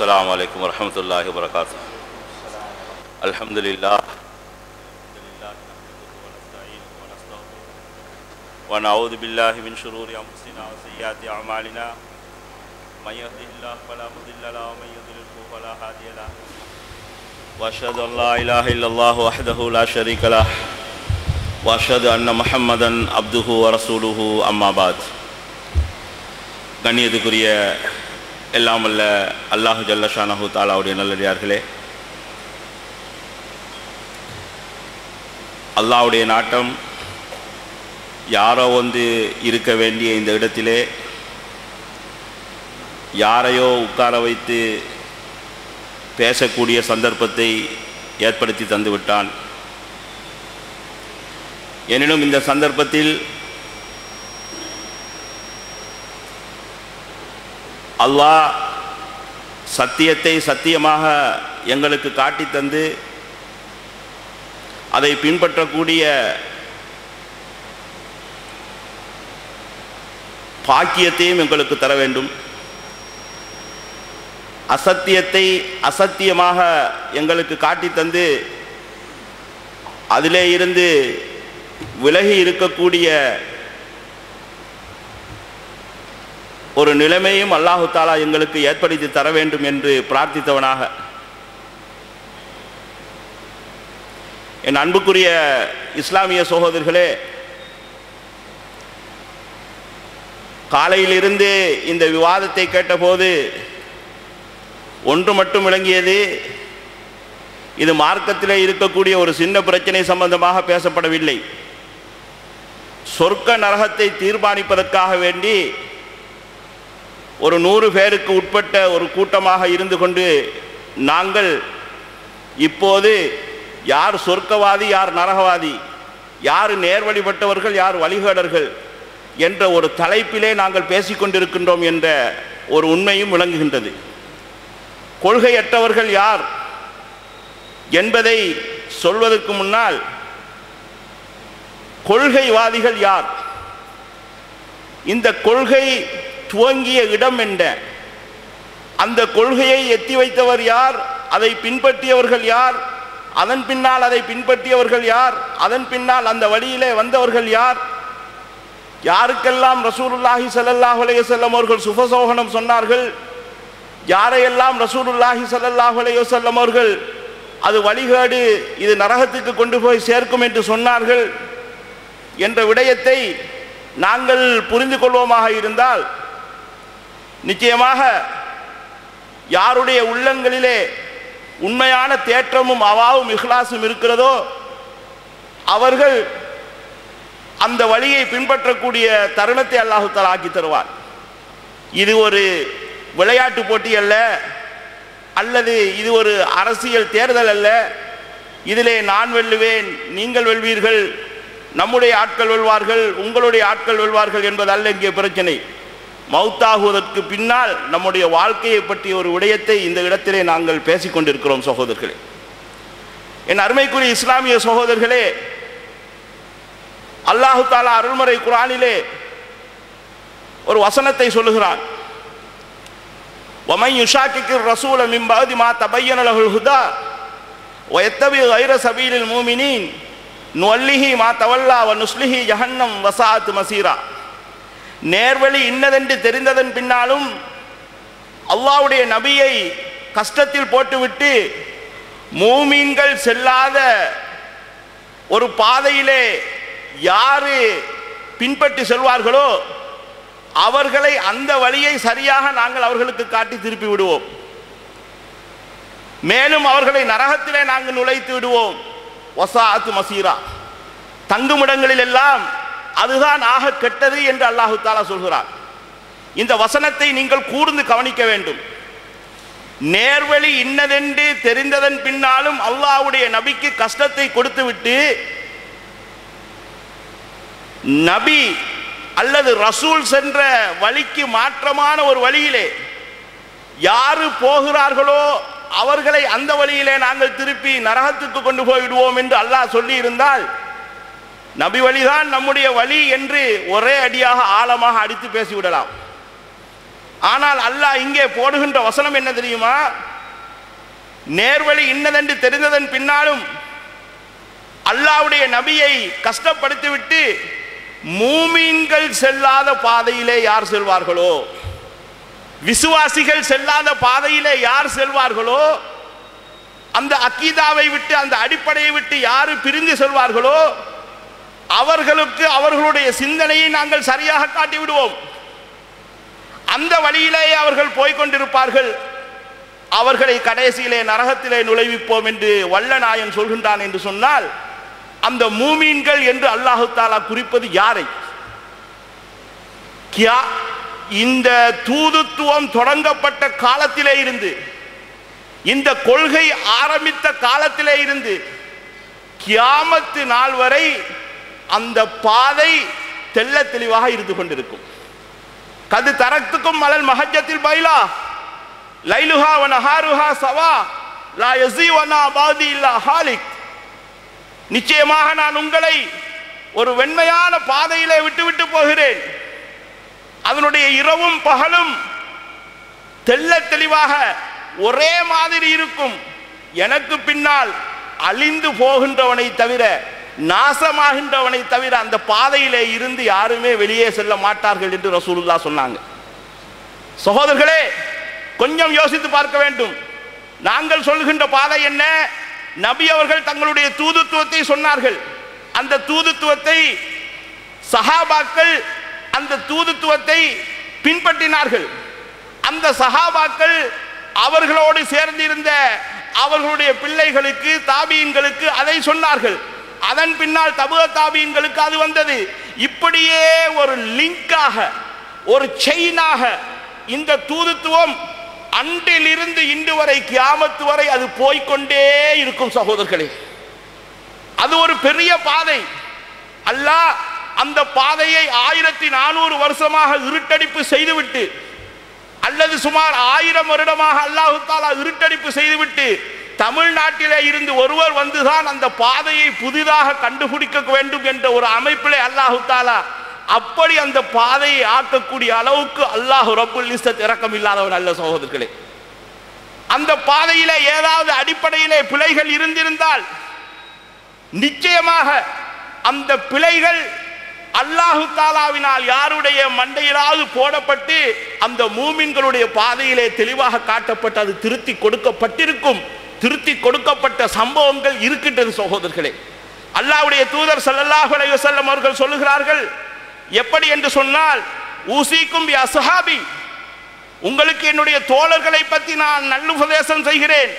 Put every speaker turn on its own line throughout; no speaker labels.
السلام عليكم ورحمة الله وبركاته. الحمد لله ونعوذ بالله من شرور أنفسنا وسيئات أعمالنا. من يهده الله فلا مضل له ومن يضلل فلا هادي له. وأشهد أن لا إله إلا الله وحده لا شريك له. وأشهد أن محمدا عبده ورسوله أما بعد. கண்ணியத்துக்குரிய எல்லாம் அல்ல அல்லாஹு ஜல்லஷானஹு தாலாவுடைய நல்லடியார்களே. அல்லாஹ்வுடைய நாட்டம் யாரோ வந்து இருக்க வேண்டிய இந்த இடத்திலே யாரையோ உட்கார வைத்து பேசக்கூடிய சந்தர்ப்பத்தை ஏற்படுத்தி தந்துவிட்டான். எனினும் இந்த சந்தர்ப்பத்தில் அல்லாஹ் சத்தியத்தை சத்தியமாக எங்களுக்கு காட்டி தந்து அதை பின்பற்றக்கூடிய பாக்கியத்தையும் எங்களுக்கு தர வேண்டும். அசத்தியத்தை அசத்தியமாக எங்களுக்கு காட்டி தந்து அதிலே இருந்து விலகி இருக்கக்கூடிய ஒரு நிலைமையும் அல்லாஹு தாலா எங்களுக்கு ஏற்படுத்தி தர வேண்டும் என்று பிரார்த்தித்தவனாக. என் அன்புக்குரிய இஸ்லாமிய சகோதரர்களே காலையிலிருந்து இந்த விவாதத்தை கேட்டபோது ஒன்று மட்டும் விளங்கியது இது மார்க்கத்தில் இருக்கக்கூடிய ஒரு சின்ன பிரச்சனை சம்பந்தமாக பேசப்படவில்லை. சொர்க்க நரகத்தை தீர்மானிப்பதற்காக வேண்டி ஒரு நூறு பேருக்கு உட்பட்ட ஒரு கூட்டமாக இருந்து கொண்டு நாங்கள் இப்போது யார் சொர்க்கவாதி யார் நரகவாதி யார் நேர்வழிபட்டவர்கள் யார் வழிகேடர்கள் என்ற ஒரு தலைப்பிலே நாங்கள் பேசிக்கொண்டிருக்கின்றோம் என்ற ஒரு உண்மையும் விளங்குகின்றது. கொள்கையற்றவர்கள் யார் என்பதை சொல்வதற்கு முன்னால் கொள்கைவாதிகள் யார்? இந்த கொள்கை துவங்கிய இடம் என்ன அந்த கொள்கையை எத்தி வைத்தவர் யார்? அதை பின்பற்றியவர்கள் யார்? அதன் பின்னால் அதை பின்பற்றியவர்கள் யார்? அதன் பின்னால் அந்த வழியிலே வந்தவர்கள் யார்? யாருக்கெல்லாம் ரசூலுல்லாஹி சல்லாஹ் அலைஹி வஸல்லம் அவர்கள் சுபசோகனம் சொன்னார்கள்? யாரையெல்லாம் ரசூலுல்லாஹி சல்லாஹ் அலைஹி அவர்கள் அது வழிகேடு இது நரகத்துக்கு கொண்டு போய் சேர்க்கும் என்று சொன்னார்கள்? என்ற விடயத்தை நாங்கள் புரிந்து கொள்வோமாக இருந்தால் நிச்சயமாக யாருடைய உள்ளங்களிலே உண்மையான தேற்றமும் அவாவும் இஹ்லாசும் இருக்கிறதோ அவர்கள் அந்த வழியை பின்பற்றக்கூடிய தருணத்தை அல்லாஹுத்தால் ஆக்கி தருவார். இது ஒரு விளையாட்டு போட்டி அல்ல அல்லது இது ஒரு அரசியல் தேர்தல் அல்ல. இதிலே நான் வெல்லுவேன் நீங்கள் வெல்வீர்கள் நம்முடைய ஆட்கள் வெல்வார்கள் உங்களுடைய ஆட்கள் வெல்வார்கள் என்பது அல்ல இங்கே பிரச்சனை. மௌத்தாகுவதற்கு பின்னால் நம்முடைய வாழ்க்கையை பற்றிய ஒரு விடயத்தை இந்த இடத்திலே நாங்கள் பேசிக்கொண்டிருக்கிறோம் சகோதரர்களே என் அருமைக்குரிய இஸ்லாமிய சகோதரர்களே அல்லாஹு தாலா அருள்மறை குரானிலே ஒரு வசனத்தை சொல்லுகிறான் ومن يشاكك الرسول من بعد ما تبين له الهدى ويتبع غير سبيل المؤمنين نوله ما تولى ونصله جهنم وساءت مصيرا நேர்வழி இன்னதென்று தெரிந்ததன் பின்னாலும் அல்லாவுடைய நபியை கஷ்டத்தில் போட்டுவிட்டு மூமீன்கள் செல்லாத ஒரு பாதையிலே யாரு பின்பற்றி செல்வார்களோ அவர்களை அந்த வழியை சரியாக நாங்கள் அவர்களுக்கு காட்டி திருப்பி விடுவோம். மேலும் அவர்களை நரகத்திலே நாங்கள் நுழைத்து விடுவோம். வசாத்து மசீரா. தங்குமிடங்களில் எல்லாம் அதுதான் ஆக கெட்டது என்று அல்லாஹு தாலா சொல்கிறார் இந்த வசனத்தை நீங்கள் கூர்ந்து கவனிக்க வேண்டும். நேர்வழி இன்னதென்று தெரிந்ததன் பின்னாலும் அல்லாவுடைய நபிக்கு கஷ்டத்தை கொடுத்துவிட்டு நபி அல்லது ரசூல் சென்ற வழிக்கு மாற்றமான ஒரு வழியிலே யாரு போகிறார்களோ அவர்களை அந்த வழியிலே நாங்கள் திருப்பி நரகத்துக்கு கொண்டு போய்விடுவோம் என்று அல்லாஹ் சொல்லி இருந்தால் நபி வழிதான் நம்முடைய வழி என்று ஒரே அடியாக ஆழமாக அடித்து பேசிவிடலாம். ஆனால் அல்லாஹ் இங்கே போடுகின்ற வசனம் என்ன தெரியுமா? நேர்வழி இன்னதென்று தெரிந்ததன் பின்னாலும் அல்லாஹ்வுடைய நபியை கஷ்டப்படுத்திவிட்டு மூமீன்கள் செல்லாத பாதையிலே யார் செல்வார்களோ? விசுவாசிகள் செல்லாத பாதையிலே யார் செல்வார்களோ? அந்த அக்கீதாவை விட்டு அந்த அடிப்படையை விட்டு யாரு பிரிந்து செல்வார்களோ? அவர்களுக்கு அவர்களுடைய சிந்தனையை நாங்கள் சரியாக காட்டி விடுவோம் அந்த வழியிலேயே அவர்கள் போய்க்கொண்டிருப்பார்கள் அவர்களை கடைசியிலே நரகத்திலே நுழைவிப்போம் என்று வல்லநாயன் சொல்கின்றான் என்று சொன்னால் அந்த மூமீன்கள் என்று அல்லாஹு தாலா குறிப்பது யாரை? கியா இந்த தூதுத்துவம் தொடங்கப்பட்ட காலத்திலே இருந்து இந்த கொள்கை ஆரம்பித்த காலத்திலே இருந்து கியாமத்து நாள் வரை அந்த பாதை தெல்ல தெளிவாக இருந்து கொண்டிருக்கும். கது தரத்துக்கும் மலல் மஹஜத்தில் பைலா. லைலுஹா வ நஹாருஹா சவா. லா யஸீவனா பாதி இல்லா ஹாலிக். நிச்சயமாக நான் உங்களை ஒரு வெண்மையான பாதையிலே விட்டுவிட்டு போகிறேன். அதனுடைய இரவும் பகலும் தெல்ல தெளிவாக ஒரே மாதிரி இருக்கும். எனக்கு பின்னால் அழிந்து போகின்றவனை தவிர நாசமாகின்றவனை தவிர அந்த பாதையிலே இருந்து யாருமே வெளியே செல்ல மாட்டார்கள் என்று ரசூலுல்லா சொன்னாங்க. சகோதரர்களே கொஞ்சம் யோசித்து பார்க்க வேண்டும். நாங்கள் சொல்கின்ற பாதை என்ன? நபி அவர்கள் தங்களுடைய தூதுத்துவத்தை சொன்னார்கள். அந்த தூதுத்துவத்தை சஹாபாக்கள் அந்த தூதுத்துவத்தை பின்பற்றினார்கள். அந்த சஹாபாக்கள் அவர்களோடு சேர்ந்திருந்த அவர்களுடைய பிள்ளைகளுக்கு தாபியன்களுக்கு அதை சொன்னார்கள். அதன் பின்னால் தபுக தாபியன்களுக்கு அது வந்தது. இப்படியே ஒரு லிங்காக ஒரு செயினாக இந்த தூதுத்துவம் அன்றிலிருந்து இன்று வரை கியாமத்து வரை அது போய்க்கொண்டே இருக்கும் சகோதரர்களே. அது ஒரு பெரிய பாதை. அல்லாஹ் அந்த பாதையை ஆயிரத்தி நானூறு வருஷமாக இருட்டடிப்பு செய்துவிட்டு அல்லது சுமார் ஆயிரம் வருடமாக அல்லாஹு தாலா இருட்டடிப்பு செய்துவிட்டு தமிழ்நாட்டிலே இருந்து ஒருவர் வந்துதான் அந்த பாதையை புதிதாக கண்டுபிடிக்க வேண்டும் என்ற ஒரு அமைப்பிலே அல்லாஹு தாலா அப்படி அந்த பாதையை ஆக்கக்கூடிய அளவுக்கு அல்லாஹு ரப்புல் இஸ்தத் இறக்கம் இல்லாதவர் அல்ல சகோதரர்களே. அந்த பாதையில ஏதாவது அடிப்படையிலே பிழைகள் இருந்திருந்தால் நிச்சயமாக அந்த பிழைகள் அல்லாஹு தாலாவினால் யாருடைய மண்டையிலாவது போடப்பட்டு அந்த மூமின்களுடைய பாதையிலே தெளிவாக காட்டப்பட்டு அது திருத்தி கொடுக்கப்பட்டிருக்கும். திருத்தி கொடுக்கப்பட்ட சம்பவங்கள் இருக்கின்றது சகோதரர்களே. அல்லாவுடைய தூதர் ஸல்லல்லாஹு அலைஹி அவர்கள் சொல்லுகிறார்கள் எப்படி என்று சொன்னால் ஊசிக்கும் அசஹாபி உங்களுக்கு என்னுடைய தோழர்களை பற்றி நான் நல்லுபதேசம் செய்கிறேன்.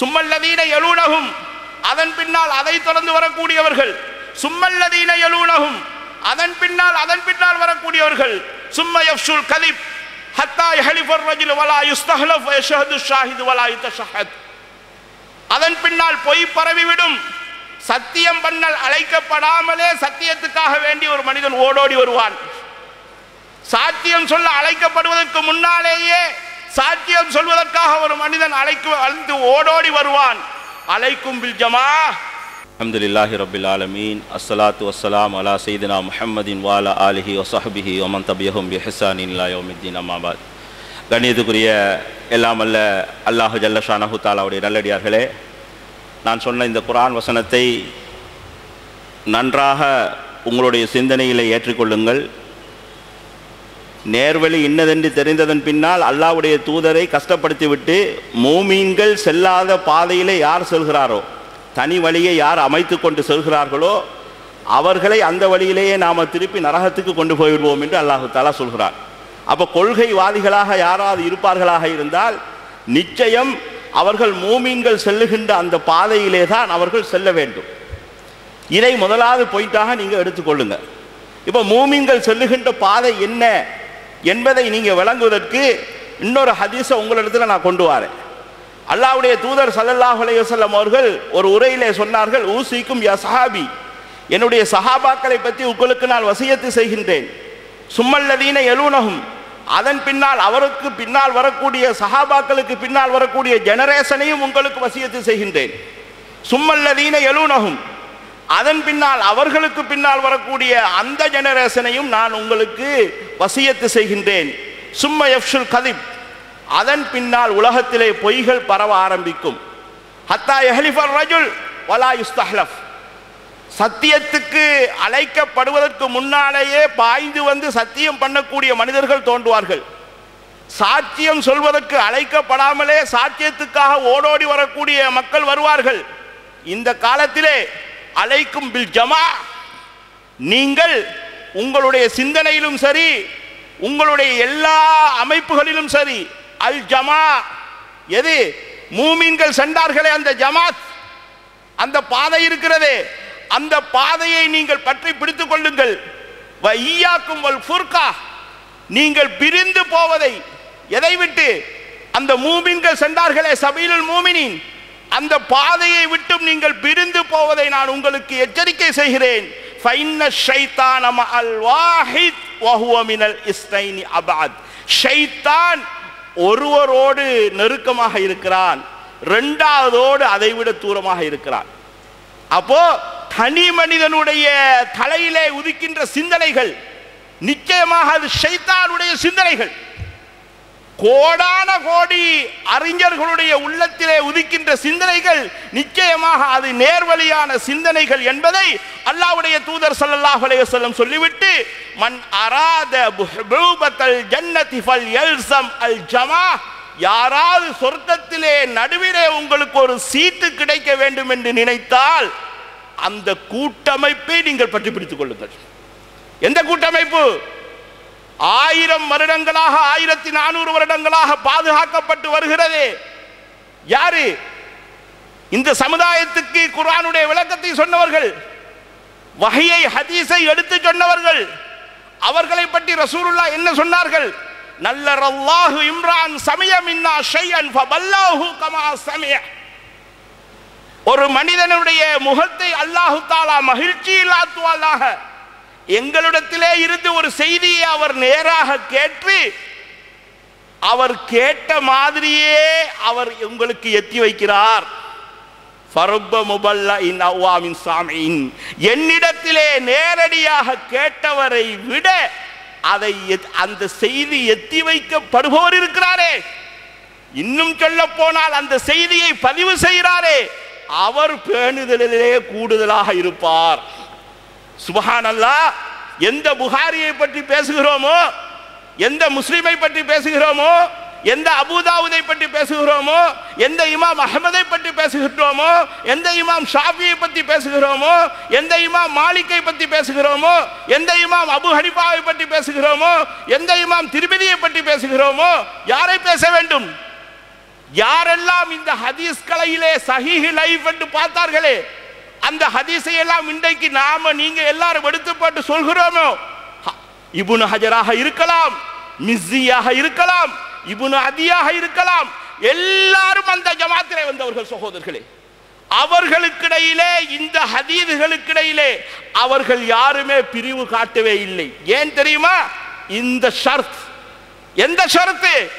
சும்மல்லதீன எழுனகும் அதன் பின்னால் அதை தொடர்ந்து வரக்கூடியவர்கள். சும்மல்லதீன எழுனகும் அதன் பின்னால் அதன் பின்னால் வரக்கூடியவர்கள். சும்ம எஃப்ஷுல் கதிப் ஹத்தா ஹலிஃபர் ரஜில் வலா யுஸ்தஹலஃப் யஷஹது ஷாஹிது வலா யுத்தஷஹத் அதன் பின்னால் பொய் பரவிவிடும். சத்தியம் பண்ணல் அழைக்கப்படாமலே சத்தியத்துக்காக வேண்டி ஒரு மனிதன் ஓடோடி வருவான். சாத்தியம் சொல்ல அழைக்கப்படுவதற்கு முன்னாலேயே சாத்தியம் சொல்வதற்காக ஒரு மனிதன் அழைக்கு அழைந்து ஓடோடி வருவான். அழைக்கும் பில் ஜமா.
அல்ஹம்துலில்லாஹி ரபில் ஆலமீன். அஸ்ஸலாத்து வஸ்ஸலாம் அலா சைதினா முஹம்மதின் வாலா ஆலிஹி வசஹபிஹி ஒமன் தபியஹும் பிஹசானின் லா அம்மாபாத் கண்ணியத்துக்குரிய எல்லாம் அல்ல அல்லாஹு ஜல்லஷானஹு தாலாவுடைய நல்லடியார்களே நான் சொன்ன இந்த குரான் வசனத்தை நன்றாக உங்களுடைய சிந்தனையில் ஏற்றுக்கொள்ளுங்கள். நேர்வழி இன்னதென்று தெரிந்ததன் பின்னால் அல்லாவுடைய தூதரை கஷ்டப்படுத்திவிட்டு மூமீன்கள் செல்லாத பாதையிலே யார் செல்கிறாரோ தனி வழியை யார் அமைத்து கொண்டு செல்கிறார்களோ அவர்களை அந்த வழியிலேயே நாம் திருப்பி நரகத்துக்கு கொண்டு போய்விடுவோம் என்று அல்லாஹு தாலா சொல்கிறார் அப்போ கொள்கைவாதிகளாக யாராவது இருப்பார்களாக இருந்தால் நிச்சயம் அவர்கள் மூமீன்கள் செல்லுகின்ற அந்த பாதையிலே தான் அவர்கள் செல்ல வேண்டும். இதை முதலாவது பொய்ட்டாக நீங்கள் எடுத்துக்கொள்ளுங்க. இப்போ மூமீன்கள் செல்லுகின்ற பாதை என்ன என்பதை நீங்கள் விளங்குவதற்கு இன்னொரு ஹதீஸை உங்களிடத்தில் நான் கொண்டு வரேன். அல்லாஹ்வுடைய தூதர் ஸல்லல்லாஹு அலைஹி அவர்கள் ஒரு உரையிலே சொன்னார்கள் ஊசிக்கும் யா சஹாபி என்னுடைய சஹாபாக்களை பற்றி உங்களுக்கு நான் வசியத்து செய்கின்றேன். சும்மல்லதீன எழுனகும் அதன் பின்னால் அவருக்கு பின்னால் வரக்கூடிய சஹாபாக்களுக்கு பின்னால் வரக்கூடிய ஜெனரேஷனையும் உங்களுக்கு வசியத்து செய்கின்றேன். சும்மல்லதீன எழுனகும் அதன் பின்னால் அவர்களுக்கு பின்னால் வரக்கூடிய அந்த ஜெனரேஷனையும் நான் உங்களுக்கு வசியத்து செய்கின்றேன். சும்ம எஃப்ஷுல் கதிப். அதன் பின்னால் உலகத்திலே பொய்கள் பரவ ஆரம்பிக்கும். ஹத்தா எஹலிஃபர் ரஜுல் வலா யுஸ்தஹ்லஃப். சத்தியத்துக்கு அழைக்கப்படுவதற்கு முன்னாலேயே பாய்ந்து வந்து சத்தியம் பண்ணக்கூடிய மனிதர்கள் தோன்றுவார்கள். சாட்சியம் சொல்வதற்கு அழைக்கப்படாமலே சாட்சியத்துக்காக ஓடோடி வரக்கூடிய மக்கள் வருவார்கள். இந்த காலத்திலே அழைக்கும் பில் ஜமா நீங்கள் உங்களுடைய சிந்தனையிலும் சரி உங்களுடைய எல்லா அமைப்புகளிலும் சரி அல் ஜமா எது? மூமீன்கள் சென்றார்களே அந்த ஜமாத் அந்த பாதை இருக்கிறதே. அந்த பாதையை நீங்கள் பற்றி பிடித்துக் கொள்ளுங்கள். வையாக்கும் வல் ஃபுர்கா. நீங்கள் பிரிந்து போவதை எதை விட்டு? அந்த மூமின்கள் சென்றார்களே சபையில் மூமினின். அந்த பாதையை விட்டும் நீங்கள் பிரிந்து போவதை நான் உங்களுக்கு எச்சரிக்கை செய்கிறேன். வாஹித் அபாத். ஷைத்தான் ஒருவரோடு நெருக்கமாக இருக்கிறான். இரண்டாவதோடு அதைவிட தூரமாக இருக்கிறான். அப்போ தனி மனிதனுடைய தலையிலே உதிக்கின்ற சிந்தனைகள் நிச்சயமாக அது ஷைத்தானுடைய சிந்தனைகள். கோடான கோடி அறிஞர்களுடைய உள்ளத்திலே உதிக்கின்ற சிந்தனைகள் நிச்சயமாக அது நேர்வழியான சிந்தனைகள் என்பதை அல்லாஹ்வுடைய தூதர் சல்லாஹ் அலையம் சொல்லிவிட்டு மன் அராத புஹ்பூபத்தல் ஜன்னதி ஃபல் எல்சம் அல் ஜமா யாராவது சொர்க்கத்திலே நடுவிலே உங்களுக்கு ஒரு சீட்டு கிடைக்க வேண்டும் என்று நினைத்தால் அந்த கூட்டமைப்பை நீங்கள் பற்றி பிடித்துக் கொள்ளுங்கள். எந்த கூட்டமைப்பு? ஆயிரம் வருடங்களாக ஆயிரத்தி நானூறு வருடங்களாக பாதுகாக்கப்பட்டு வருகிறது. யாரு? இந்த சமுதாயத்துக்கு குர்ஆனுடைய விளக்கத்தை சொன்னவர்கள் வகையை ஹதீஸை எடுத்து சொன்னவர்கள் அவர்களை பற்றி ரசூலுல்லா என்ன சொன்னார்கள்? நல்ல ரல்லாஹு இம்ரான் சமயம் இன்னா ஷையன் ஃபபல்லாஹு கமா சமய. ஒரு மனிதனுடைய முகத்தை அல்லாஹு தாலா மகிழ்ச்சி ஆத்துவாளாக எங்களிடத்திலே இருந்து ஒரு செய்தியை அவர் நேராக கேட்டு அவர் கேட்ட மாதிரியே அவர் உங்களுக்கு எத்தி வைக்கிறார். இன் என்னிடத்திலே நேரடியாக கேட்டவரை விட அதை எத்- அந்த செய்தி எத்தி வைக்கப்படுபவர் இருக்கிறாரே. இன்னும் சொல்ல போனால் அந்த செய்தியை பதிவு செய்கிறாரே. அவர் பேணுதலிலே கூடுதலாக இருப்பார். சுபஹானல்லா எந்த புகாரியை பற்றி பேசுகிறோமோ எந்த முஸ்லிமை பற்றி பேசுகிறோமோ எந்த அபூதாவுதை பற்றி பேசுகிறோமோ எந்த இமாம் அகமதை பற்றி பேசுகிறோமோ எந்த இமாம் ஷாஃபியை பற்றி பேசுகிறோமோ எந்த இமாம் மாலிக்கை பற்றி பேசுகிறோமோ எந்த இமாம் அபு ஹனிபாவை பற்றி பேசுகிறோமோ எந்த இமாம் திருமதியை பற்றி பேசுகிறோமோ யாரை பேச வேண்டும்? யாரெல்லாம் இந்த ஹதீஸ் கலையிலே சஹிஹி லைஃப் என்று பார்த்தார்களே அந்த ஹதீஸை எல்லாம் இன்றைக்கு நாம நீங்க எல்லாரும் எடுத்து போட்டு சொல்கிறோமோ? ஹ- ஹஜராக இருக்கலாம் மிஸ்ஸியாக இருக்கலாம் இபுனு அதியாக இருக்கலாம். எல்லாரும் அந்த ஜமாத்திலே வந்தவர்கள் சகோதரர்களே அவர்களுக்கிடையிலே இந்த ஹதீதுகளுக்கிடையிலே அவர்கள் யாருமே பிரிவு காட்டவே இல்லை. ஏன் தெரியுமா? இந்த ஷர்த். எந்த ஷர்த்து?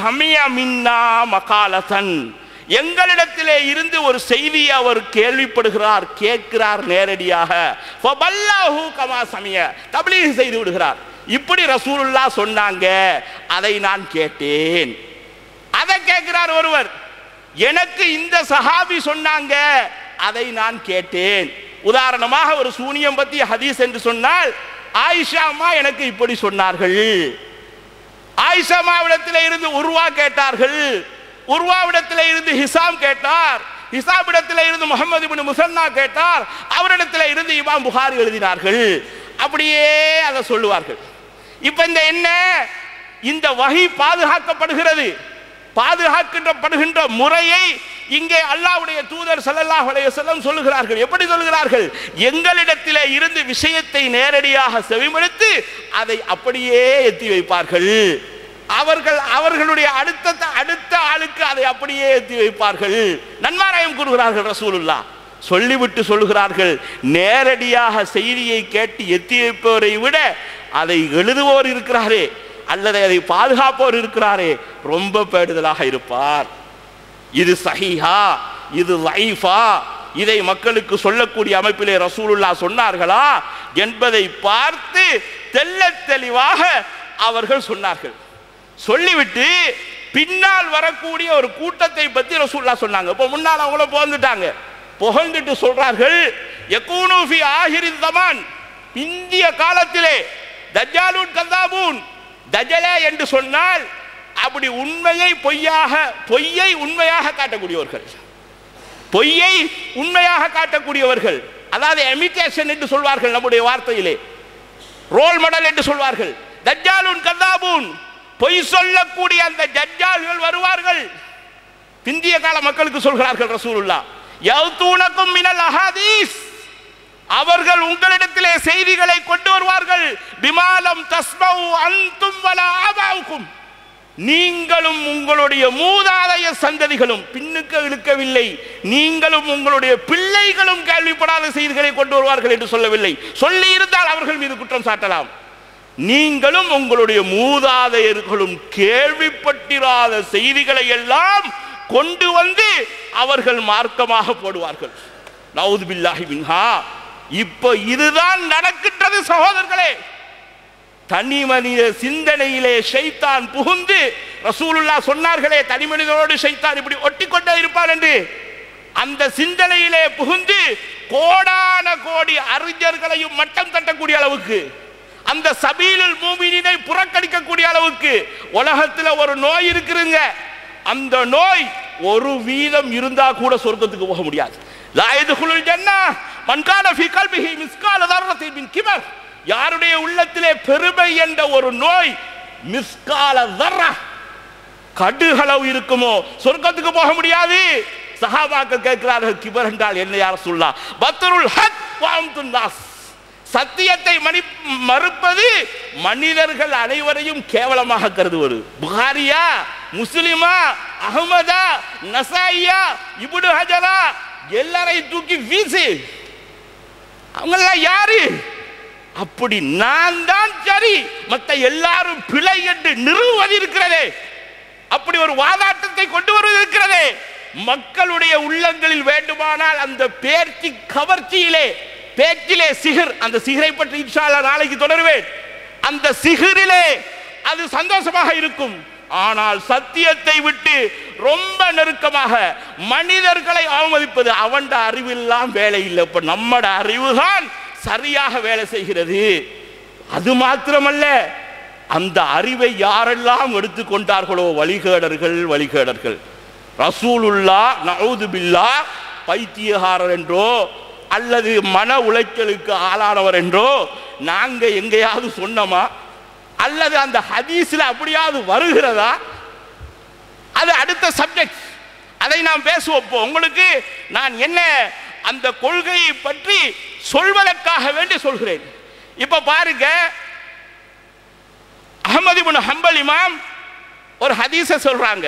சமய மின்னா மகாலதன். எங்களிடத்திலே இருந்து ஒரு செய்தியை அவர் கேள்விப்படுகிறார் கேட்கிறார் நேரடியாக. ஃபபல்லாஹு கமா சமய தப்லீக் செய்து விடுகிறார். இப்படி ரசூலுல்லா சொன்னாங்க அதை நான் கேட்டேன். அதை கேட்கிறார் ஒருவர். எனக்கு இந்த சஹாபி சொன்னாங்க அதை நான் கேட்டேன். உதாரணமாக ஒரு சூனியம் பத்தி ஹதீஸ் என்று சொன்னால் ஆயிஷா அம்மா எனக்கு இப்படி சொன்னார்கள். ஆயிஷமாவிடத்தில் இருந்து உருவா கேட்டார்கள். உருவாவிடத்தில் இருந்து ஹிசாம் கேட்டார். ஹிசாமிடத்தில் இருந்து முகமது பின் முசன்னா கேட்டார். அவரிடத்தில் இருந்து இமாம் புகார் எழுதினார்கள். அப்படியே அதை சொல்லுவார்கள். இப்ப இந்த என்ன? இந்த வகை பாதுகாக்கப்படுகிறது. பாதுகாக்கப்படுகின்ற முறையை இங்கே அல்லாவுடைய தூதர் ஸல்லல்லாஹு அலைஹி சொல்லுகிறார்கள். எப்படி சொல்லுகிறார்கள்? எங்களிடத்தில் இருந்து விஷயத்தை நேரடியாக செவிமடுத்து அதை அப்படியே எத்தி வைப்பார்கள். அவர்கள் அவர்களுடைய அடுத்த அடுத்த ஆளுக்கு அதை அப்படியே ஏற்றி வைப்பார்கள். நன்மாராயம் கூறுகிறார்கள் ரசூலுல்லா. சொல்லிவிட்டு சொல்லுகிறார்கள் நேரடியாக செய்தியை கேட்டு எத்தி வைப்பவரை விட அதை எழுதுவோர் இருக்கிறாரே அல்லது அதை பாதுகாப்போர் இருக்கிறாரே ரொம்ப பேடுதலாக இருப்பார். இது சஹிஹா இது லைஃபா இதை மக்களுக்கு சொல்லக்கூடிய அமைப்பிலே ரசூலுல்லா சொன்னார்களா என்பதை பார்த்து தெல்ல தெளிவாக
அவர்கள் சொன்னார்கள். சொல்லிவிட்டு பின்னால் வரக்கூடிய ஒரு கூட்டத்தை பத்தி ரசூல்லா சொன்னாங்க. இப்போ முன்னால் அவங்கள புகழ்ந்துட்டாங்க. புகழ்ந்துட்டு சொல்றார்கள் எக்கூனூஃபி ஃபி தமான் இந்திய காலத்திலே தஜ்ஜாலூன் கந்தாபூன் தஜலே என்று சொன்னால் அப்படி உண்மையை பொய்யாக பொய்யை உண்மையாக காட்டக்கூடியவர்கள். பொய்யை உண்மையாக காட்டக்கூடியவர்கள். அதாவது எமிட்டேஷன் என்று சொல்வார்கள் நம்முடைய வார்த்தையிலே. ரோல் மாடல் என்று சொல்வார்கள். தஜாலூன் கந்தாபூன் பொய் சொல்லக்கூடிய அந்த ஜட்ஜால்கள் வருவார்கள். பிந்திய கால மக்களுக்கு சொல்கிறார்கள் ரசூலுல்லா யௌதூனக்கும் மினல் அஹாதீஸ். அவர்கள் உங்களிடத்திலே செய்திகளை கொண்டு வருவார்கள். விமானம் தஸ்மௌ அந்தும் வல ஆபாவுக்கும் நீங்களும் உங்களுடைய மூதாதைய சந்ததிகளும் பின்னுக்கு இழுக்கவில்லை. நீங்களும் உங்களுடைய பிள்ளைகளும் கேள்விப்படாத செய்திகளை கொண்டு வருவார்கள் என்று சொல்லவில்லை. சொல்லி இருந்தால் அவர்கள் மீது குற்றம் சாட்டலாம். நீங்களும் உங்களுடைய மூதாதையர்களும் கேள்விப்பட்டிராத செய்திகளை எல்லாம் கொண்டு வந்து அவர்கள் மார்க்கமாக போடுவார்கள். நவுது பில்லாஹி மின்ஹா. இப்போ இதுதான் நடக்கின்றது சகோதரர்களே. தனி மனித சிந்தனையிலே ஷைத்தான் புகுந்து ரசூலுல்லா சொன்னார்களே தனி மனிதனோடு ஷைத்தான் இப்படி ஒட்டிக்கொண்டே இருப்பார் என்று. அந்த சிந்தனையிலே புகுந்து கோடான கோடி அறிஞர்களையும் மட்டம் தட்டக்கூடிய அளவுக்கு அந்த சபீலுல் மூமினினை புறக்கணிக்கக்கூடிய அளவுக்கு உலகத்தில் ஒரு நோய் இருக்குதுங்க. அந்த நோய் ஒரு வீதம் இருந்தா கூட சொர்க்கத்துக்கு போக முடியாது. லாயதுகுலுல் ஜன்னா மன்கான ஃபி கல்பிஹி மிஸ்கால தர்ரத்தின் மின் கிபர். யாருடைய உள்ளத்திலே பெருமை என்ற ஒரு நோய் மிஸ்கால தர்ரா. கடுகளவு இருக்குமோ? சொர்க்கத்துக்கு போக முடியாது. சஹாபாக்கள் கேட்கிறார்கள் கிபர் என்றால் என்ன யார் சொல்லா பத்தருள் ஹக் வாம்துன் நாஸ். சத்தியத்தை மணி மறுப்பது மனிதர்கள் அனைவரையும் கேவலமாக கருதுவது. புகாரியா? முஸ்லிமா? அகமதா? நசாயியா? இபுடு ஹஜரா? எல்லாரையும் தூக்கி வீசு. அவங்கெல்லாம் யாரு? அப்படி நான் தான் சரி. மற்ற எல்லாரும் பிழை என்று நிறுவுவது இருக்கிறதே. அப்படி ஒரு வாதாட்டத்தை கொண்டு வருவது இருக்கிறதே. மக்களுடைய உள்ளங்களில் வேண்டுமானால் அந்த பேர்ச்சி கவர்ச்சியிலே பேச்சிலே சிகர் அந்த சிகரை பற்றி இன்ஷா நாளைக்கு தொடருவேன். அந்த சிகரிலே அது சந்தோஷமாக இருக்கும். ஆனால் சத்தியத்தை விட்டு ரொம்ப நெருக்கமாக மனிதர்களை அவமதிப்பது அவன்ட அறிவெல்லாம் வேலை இல்லை. இப்ப நம்மட அறிவுதான் சரியாக வேலை செய்கிறது. அது மாத்திரமல்ல அந்த அறிவை யாரெல்லாம் எடுத்துக்கொண்டார்களோ வழிகேடர்கள் வழிகேடர்கள். ரசூலுல்லா நவுது பில்லா பைத்தியகாரர் என்றோ அல்லது மன உளைச்சலுக்கு ஆளானவர் என்றோ நாங்கள் எங்கேயாவது சொன்னோமா? அல்லது அந்த ஹதீஸில் அப்படியாவது வருகிறதா? அது அடுத்த சப்ஜெக்ட் அதை நாம் பேசுவோம். உங்களுக்கு நான் என்ன அந்த கொள்கையை பற்றி சொல்வதற்காக வேண்டி சொல்கிறேன். இப்போ பாருங்க அகமது இபுன் ஹம்பல் இமாம் ஒரு ஹதீஸை சொல்கிறாங்க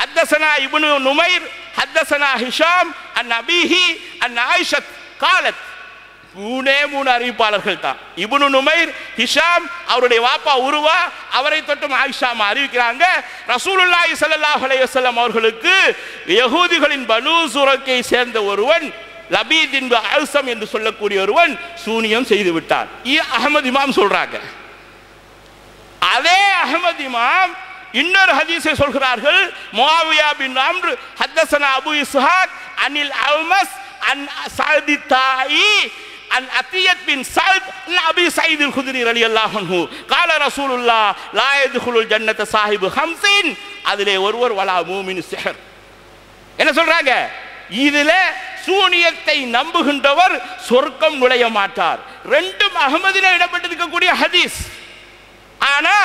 ஹத்தசனா இபுனு நுமைர் ஹத்தசனா ஹிஷாம் அன் அபிஹி அன் ஆயிஷத் காலத். மூணே மூணு அறிவிப்பாளர்கள் தான் இபுனு நுமைர் ஹிஷாம் அவருடைய வாப்பா உருவா அவரை தொட்டும் ஆயிஷாமா அறிவிக்கிறாங்க. ரசூலுல்லாஹி ஸல்லல்லாஹு அலையசல்லம் அவர்களுக்கு யகூதிகளின் பனு சுரக்கை சேர்ந்த ஒருவன் லபீத் இன்பு அல்சம் என்று சொல்லக்கூடிய ஒருவன் சூனியம் செய்து விட்டார் இ அகமது இமாம் சொல்றாங்க. அதே அகமது இமாம் இன்னொரு ஹதீஸை சொல்கிறார்கள் முஆவியா பின் அம்ர் ஹத்தசனா அபு இஸ்ஹாக் அனில் அல்மஸ் அன் சஅதி தாயி عن أتية بن سعد عن أبي سعيد الخدري رضي الله عنه قال رسول الله لا يدخل الجنة صاحب خمسين அதிலே ஒருவர் வலா மூமின் சிஹர் என்ன சொல்றாங்க இதுல சூனியத்தை நம்புகின்றவர் சொர்க்கம் நுழைய மாட்டார் ரெண்டும் அகமதில இடப்பட்டிருக்கக்கூடிய ஹதீஸ் ஆனா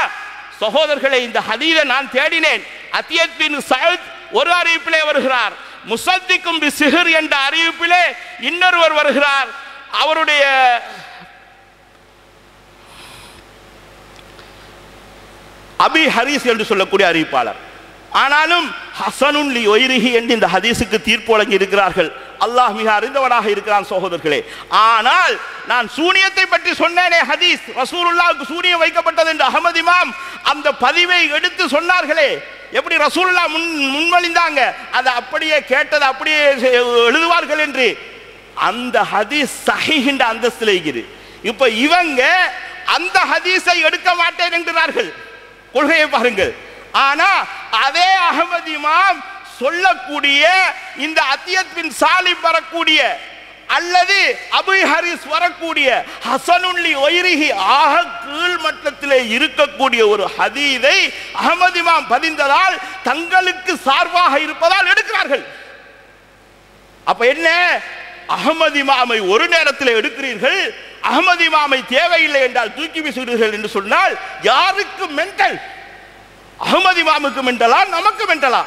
சகோதரர்களை இந்த ஹதீதை நான் தேடினேன். அத்தியத் பின் சயத் ஒரு அறிவிப்பிலே வருகிறார். முசத்திக்கும் பி சிஹர் என்ற அறிவிப்பிலே இன்னொருவர் வருகிறார். அவருடைய அபி ஹரீஸ் என்று சொல்லக்கூடிய அறிவிப்பாளர். ஆனாலும் ஹசனுன் லி ஒய்ரிஹி என்று இந்த ஹதீஸுக்கு தீர்ப்பு வழங்கி இருக்கிறார்கள் அல்லாஹ் மிக அறிந்தவனாக இருக்கிறான் சகோதரர்களே. ஆனால் நான் சூனியத்தை பற்றி சொன்னேனே ஹதீஸ். ரசூலுல்லாவுக்கு சூனியம் வைக்கப்பட்டது என்று அகமது இமாம் அந்த பதிவை எடுத்து சொன்னார்களே. எப்படி ரசூலுல்லா முன் முன்மொழிந்தாங்க? அதை அப்படியே கேட்டது அப்படியே எழுதுவார்கள் என்று. அந்த ஹதீஸ் சஹிஹின்ற அந்தஸ்தில் இருக்குது. இப்போ இவங்க அந்த ஹதீஸை எடுக்க மாட்டேன் என்கிறார்கள். கொள்கையை பாருங்கள். ஆனா அதே அகமது இமாம் சொல்லக்கூடிய இந்த அத்தியத்தின் சாலி வரக்கூடிய அல்லது அபு ஹரிஸ் வரக்கூடிய ஹசனுள்ளி ஒயிரிகி ஆக கீழ் மட்டத்திலே இருக்கக்கூடிய ஒரு ஹதீதை அகமதிமாம் பதிந்ததால் தங்களுக்கு சார்பாக இருப்பதால் எடுக்கிறார்கள். அப்ப என்ன? அகமதிமாமை ஒரு நேரத்தில் எடுக்கிறீர்கள். அகமதிமாமை தேவையில்லை என்றால் தூக்கி வீசுகிறீர்கள் என்று சொன்னால் யாருக்கு மென்டல் அகமதிமாமுக்கு மென்டலா நமக்கு மென்டலா